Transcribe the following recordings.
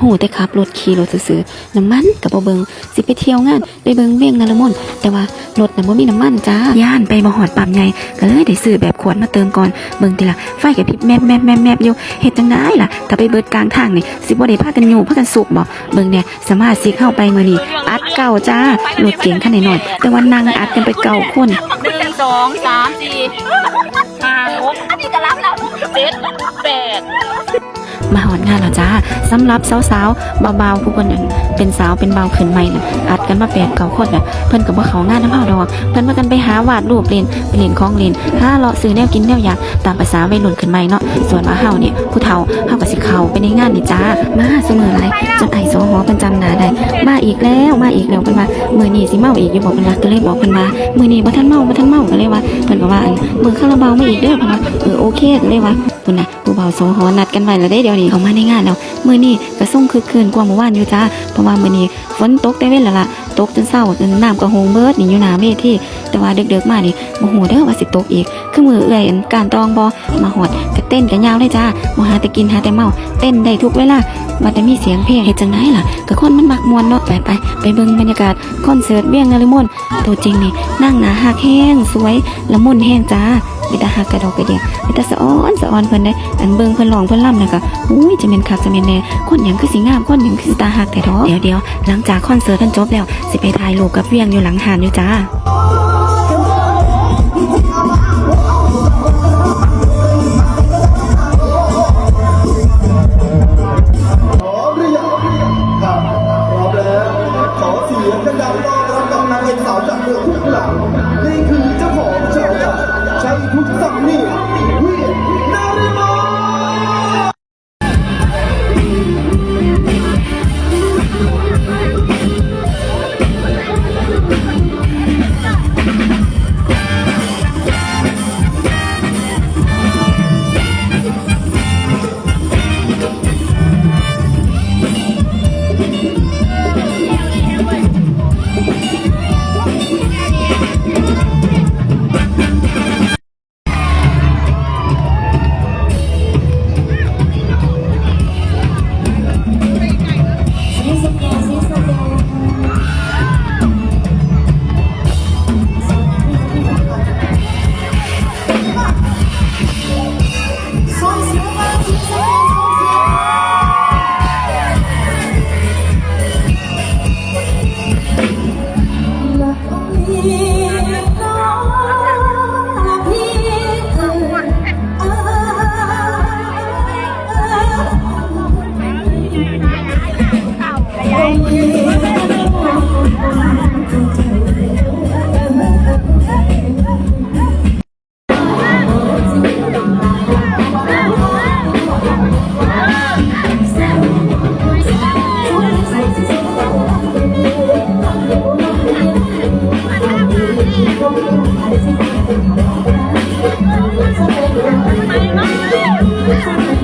หูแต่ขับรถขี่รถซื่อๆน้ำมันกับบ่เบิงสิไปเที่ยวงานไปเบิงเวียงนารมนแต่ว่ารถน่ะบ่มีน้ำมันจ้าย่านไปบ่หอดปั๊มใหญ่ก็เลยได้ซื้อแบบขวดมาเติมก่อนเบิงติล่ะไฟกระพริบแมบแมบแมบแมบอยู่เฮ็ดจังไดล่ะถ้าไปเบิดกลางทางนี่สิบ่ได้พากันอยู่พากันสุกบ่เบิงเนี่ยสามารถสิเข้าไปมื้อนี้อัดเก่าจ้ารถเก๋งคันน้อยๆแต่ว่านั่งอัดกันไปเก่าคนหนึ่งสองสามสี่ห้าหกอันนี้ก็รับแล้วเจ็ดแปด มาหอดงานแล้วจ้าสำหรับสาวๆเบาๆผู้คนนั้นเป็นสาวเป็นเบาขึ้นใหม่น่ะอัดกันมาแปดเก่าคนน่ะเพิ่นก็บ่เข้างานน้ำเฮาดอก เพิ่นมากันไปหาวาดรูปเล่นไปเล่นของเล่นหาเลาะซื้อแนวกินแนวอยากตามภาษาวัยรุ่นขึ้นใหม่เนาะส่วนว่าเฮาเนี่ยผู้เฒ่าเฮาก็สิเข้าไปในงานนี่จ้ามาเสมอหลายจนไอ้สอหอเพิ่นจำหน้าได้มาอีกแล้วมาอีกแล้วเพิ่นว่ามื้อนี้สิเมาอีกอยู่บ่เพิ่นว่าก็เลยบอกเพิ่นว่ามื้อนี้บ่ทันเมาบ่ทันเมาก็เลยว่าเพิ่นก็ว่าอันมื้อคาราบาวมาอีกเด้อเพิ่นว่าเออโอเคก็เลยว่าพุ่นน่ะผู้เบาสอหอนัดกันไว้แล้วได้เดี๋ยวนี้เขามาในงานแล้วมื้อนี้ก็ส่งคึกคืนกว่าเมื่อวานอยู่จ้าเพราะว่ามื้อนี้ฝนตกแต่เว้นละล่ะตกจนเช้าจนน้ำก็โฮงเบิดนี่อยู่หน้าเวทีแต่ว่าเดึกๆมานี่บ่ฮู้เด้อว่าสิตกอีกคือมือเอื้อยอันการตองบ่มาฮอดก็เต้นกันยาวเลยจ้าบ่หาแต่กินหาแต่เมาเต้นได้ทุกเวลาว่าแต่มีเสียงเพลงเฮ็ดจังไดล่ะก็คนมันมักมวนเนาะไปไปไปเบิ่งบรรยากาศคอนเสิร์ตเวียงนฤมลตัวจริงนี่นั่งหน้าฮักแห้งสวยละมุนแห้งจ้ามีแต่ฮักกระดอกกระเดียมีแต่สะอ้อนสะอ้อนเพิ่นได้อันเบิ่งเพิ่นร้องเพิ่นล่ำนะก็ อุ้ยจะเป็นคักจะเป็นแน่คนหยังคือสิงามคนหยังคือสิตาหักแต่ดอกเดี๋ยวเดี๋ยวหลังจากคอนเสิร์ตเพิ่นจบแล้วสิไปถ่ายรูปกับเวียงอยู่หลังหานอยู่จ้า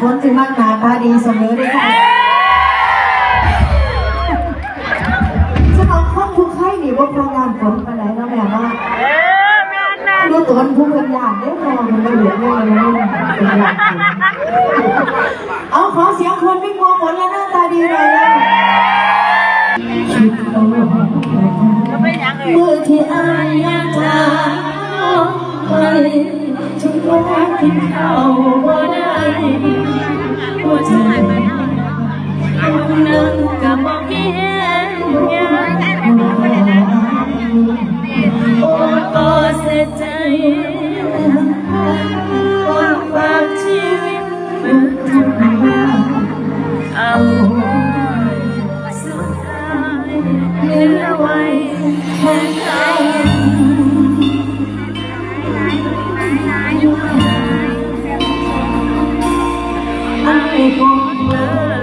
คนบางอย่างคนจึงมักหน้าตาดีเสมอเลยค่ะสมองคนทุกไข้นี่ว่าพองานผลไปไหนแล้วแม่ว่าดูตัวผู้เป็นอย่างได้พอมันไม่เหลือไม่เลยไม่เป็นอย่างเอาขอเสียงคนไม่มองผลและหน้าตาดีหน่อยเลย ใจว่าฝากชีวิตมันทำเอาสุดท้ายเหลือไว้แค่ใจไอ้คนเลอ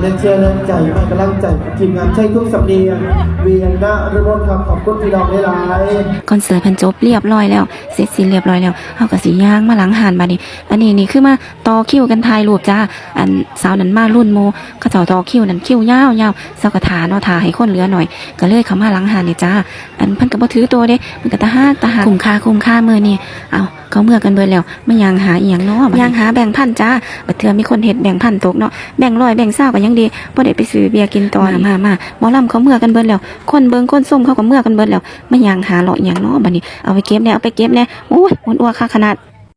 เล่นเชียร์เล่นใจมันกำลังใจทีมงานใช้ทุกสำเนียงเวียนนะระบบครับขอบคุณพี่น้องหลายคอนเสิร์ตเพันจบเรียบร้อยแล้วเสร็จสิ้นเรียบร้อยแล้วเฮาก็สิย่างมาหลังหานบัดนี้ อันนี้นี่คือมาต่อคิวกันถ่ายรูปจ้าอันสาวนั้นมารุ่นโมเขาเจ้าต่อคิวนั้นคิวยาวยาวเซากะถาเนาะถาให้คนเหลือหน่อย ก็เลยเข้ามาหลังหานนี่จ้าอันเพิ่นก็บ่ถือตัวเด้มันก็ตาหากตาหาคุ้มค่าคุ้มค่ามื้อนี้เอา เขาเมื่อกันเบิดแล้วมายังหาอีหยังเนาะยังหาแบ่งพันจ้าบัดเทื่อมีคนเฮ็ดแบ่งพันตกเนาะแบ่งร้อยแบ่งเศร้าก็ยังดีบ่ได้ไปซื้อเบียร์กินต่อมามามาหมอลำเขาเมื่อกันเบิดแล้ว คนเบิ่งคนส้มเขาก็เมื่อกันเบิดแล้วมายังหาเลาะอีหยังเนาะบัดนี้เอาไปเก็บแน่เอาไปเก็บแน่โอ้ยมันอ้วกค่าขนาด